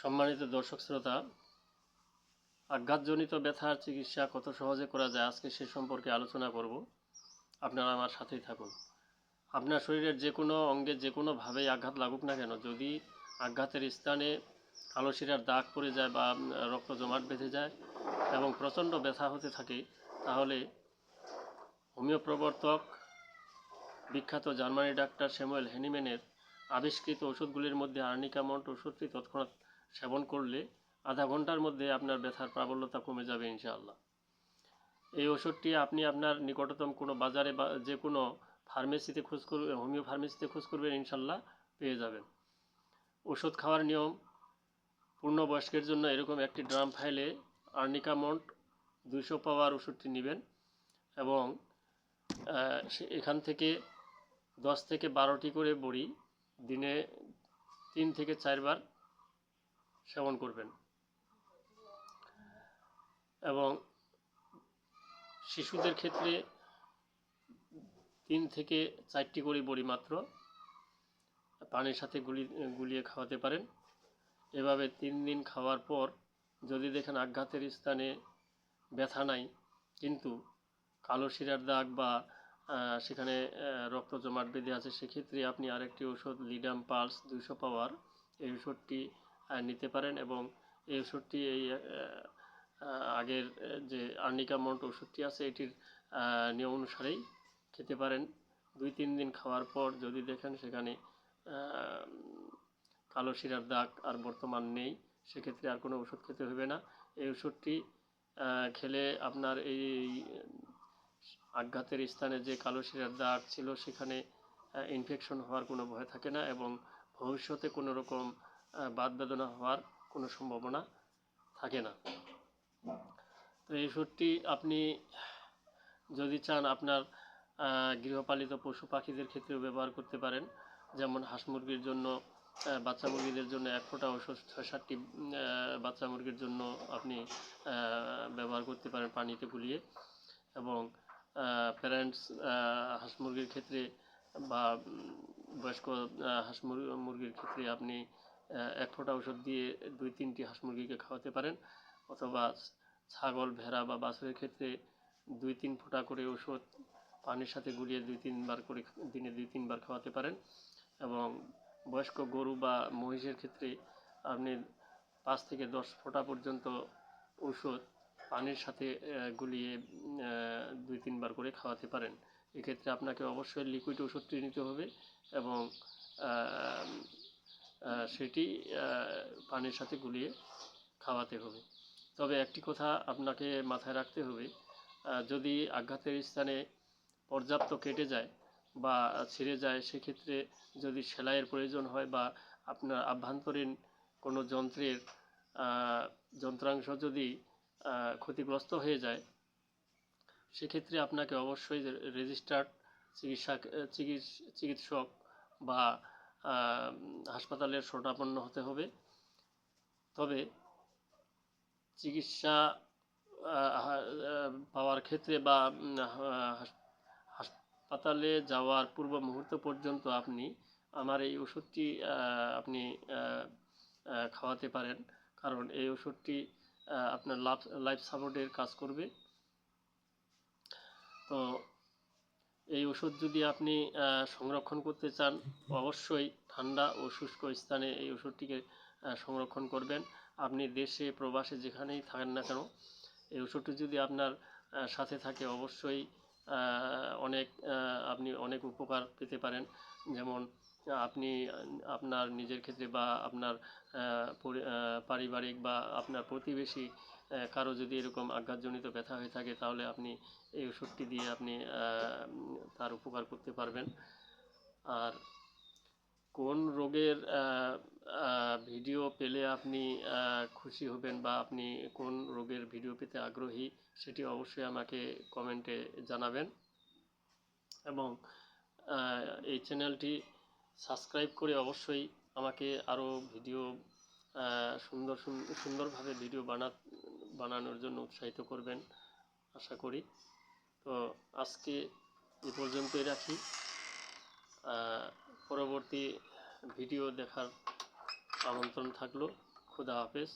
সম্মানিত দর্শক শ্রোতা, আঘাতজনিত ব্যথার চিকিৎসা কত সহজে করা যায় আজকে সে সম্পর্কে আলোচনা করব। আপনারা আমার সাথেই থাকুন। আপনার শরীরের যে কোনো অঙ্গে যে কোনোভাবেই আঘাত লাগুক না কেন, যদি আঘাতের স্থানে কালো শিরার দাগ পড়ে যায় বা রক্ত জমাট বেঁধে যায় এবং প্রচণ্ড ব্যথা হতে থাকে, তাহলে হোমিও প্রবর্তক বিখ্যাত জার্মানি ডাক্তার স্যামুয়েল হেনিম্যানের আবিষ্কৃত ওষুধগুলির মধ্যে আর্নিকামন্ট ওষুধটি তৎক্ষণাৎ সেবন করলে আধা ঘণ্টার মধ্যে আপনার ব্যথার প্রাবল্যতা কমে যাবে ইনশাআল্লাহ। এই ওষুধটি আপনি আপনার নিকটতম কোনো বাজারে বা যে কোনো ফার্মেসিতে খোঁজ করবে, হোমিও ফার্মেসিতে খোঁজ করবেন ইনশাল্লাহ পেয়ে যাবেন। ওষুধ খাওয়ার নিয়ম, পূর্ণবয়স্কের জন্য এরকম একটি ড্রাম ফাইলে আর্নিকামন্ট দুইশো পাওয়ার ওষুধটি নেবেন এবং এখান থেকে দশ থেকে বারোটি করে বড়ি দিনে তিন থেকে চারবার সেবন করবেন। এবং শিশুদের ক্ষেত্রে তিন থেকে চারটি করে বড়ি মাত্র। পানির সাথে গুলি, গুলিয়ে খাওয়াতে পারেন। এভাবে তিন দিন খাওয়ার পর যদি দেখেন আঘাতের স্থানে ব্যথা নাই, কিন্তু কালো শিরার দাগ বা সেখানে রক্ত জমাট বেঁধে আছে, সেক্ষেত্রে আপনি আরেকটি ওষুধ লিডাম পালস দুশো পাওয়ার। এই ওষুধটি নিতে পারেন এবং এই ওষুধটি এই আগের যে আর্নিকা মন্ট ওষুধটি আছে, এটির নিয়ম অনুসারেই খেতে পারেন। দুই তিন দিন খাওয়ার পর যদি দেখেন সেখানে কালো শিরার দাগ আর বর্তমান নেই, সেক্ষেত্রে আর কোনো ওষুধ খেতে হবে না। এই ওষুধটি খেলে আপনার এই, আঘাতের স্থানে যে কালো শিরার দাগ ছিল সেখানে ইনফেকশন হওয়ার কোনো ভয় থাকে না এবং ভবিষ্যতে কোনো রকম বাদ বেদনা হওয়ার কোনো সম্ভাবনা থাকে না। তো এই ওষুধটি আপনি যদি চান আপনার গৃহপালিত পশু পাখিদের ক্ষেত্রেও ব্যবহার করতে পারেন। যেমন হাঁস মুরগির জন্য বাচ্চা মুরগিদের জন্য এক ফোঁটা ওষুধ ছয় সাতটি বাচ্চা মুরগির জন্য আপনি ব্যবহার করতে পারেন পানিতে গুলিয়ে এবং প্যারেন্টস হাঁস মুরগির ক্ষেত্রে বা বয়স্ক হাঁস মুর- মুরগির ক্ষেত্রে আপনি এক ফোঁটা ওষুধ দিয়ে দুই, তিনটি হাঁস মুরগিকে খাওয়াতে পারেন অথবা ছাগল, ভেড়া বা বাছুরের ক্ষেত্রে দুই, তিন ফোঁটা করে ওষুধ পানির সাথে গুলিয়ে দুই, তিনবার করে দিনে দুই, তিনবার খাওয়াতে পারেন এবং বয়স্ক গরু বা মহিষের ক্ষেত্রে আপনি পাঁচ থেকে দশ ফোঁটা পর্যন্ত ওষুধ পানির সাথে গুলিয়ে দুই, তিনবার করে খাওয়াতে পারেন। এক্ষেত্রে আপনাকে অবশ্যই লিকুইড ওষুধটি নিতে হবে এবং সেটি পানির সাথে গুলিয়ে খাওয়াতে হবে। তবে একটি কথা আপনাকে মাথায় রাখতে হবে যদি আঘাতের স্থানে পর্যাপ্ত কেটে যায় বা ছিঁড়ে যায়, সেক্ষেত্রে যদি সেলাইয়ের প্রয়োজন হয় বা আপনার আভ্যন্তরীণ কোনো যন্ত্রের যন্ত্রাংশ যদি ক্ষতিগ্রস্ত হয়ে যায়, সেক্ষেত্রে আপনাকে অবশ্যই রেজিস্টার্ড চিকিৎসা চিকিৎস- চিকিৎসক বা হাসপাতালের শরণাপন্ন হতে হবে। তবে চিকিৎসা পাওয়ার ক্ষেত্রে বা হাসপাতালে যাওয়ার পূর্ব মুহূর্ত পর্যন্ত আপনি আমার এই ওষুধটি আপনি খাওয়াতে পারেন। কারণ এই ওষুধটি আপনার লাভ লাইফ সাপোর্টের কাজ করবে। তো এই ওষুধ যদি আপনি সংরক্ষণ করতে চান, অবশ্যই ঠান্ডা ও শুষ্ক স্থানে এই ওষুধটিকে সংরক্ষণ করবেন। আপনি দেশে, প্রবাসে যেখানেই থাকেন না কেন, এই ওষুধটি যদি আপনার সাথে থাকে, অবশ্যই অনেক আপনি অনেক উপকার পেতে পারেন। যেমন আপনি, আপনার নিজের ক্ষেত্রে বা আপনার পারিবারিক বা আপনার প্রতিবেশী কারও যদি এরকম আঘাতজনিত ব্যথা হয়ে থাকে, তাহলে আপনি এই ওষুধটি দিয়ে আপনি তার উপকার করতে পারবেন। আর কোন রোগের ভিডিও পেলে আপনি খুশি হবেন বা আপনি কোন রোগের ভিডিও পেতে আগ্রহী সেটি অবশ্যই আমাকে কমেন্টে জানাবেন। এবং এই চ্যানেলটি সাবস্ক্রাইব করে অবশ্যই আমাকে আরও ভিডিও সুন্দর, সুন- সুন্দরভাবে ভিডিও বানা, বানানোর জন্য উৎসাহিত করবেন, আশা করি। তো আজকে এ পর্যন্তই রাখি। পরবর্তী ভিডিও দেখার আমন্ত্রণ থাকল। খুদা হাফেজ।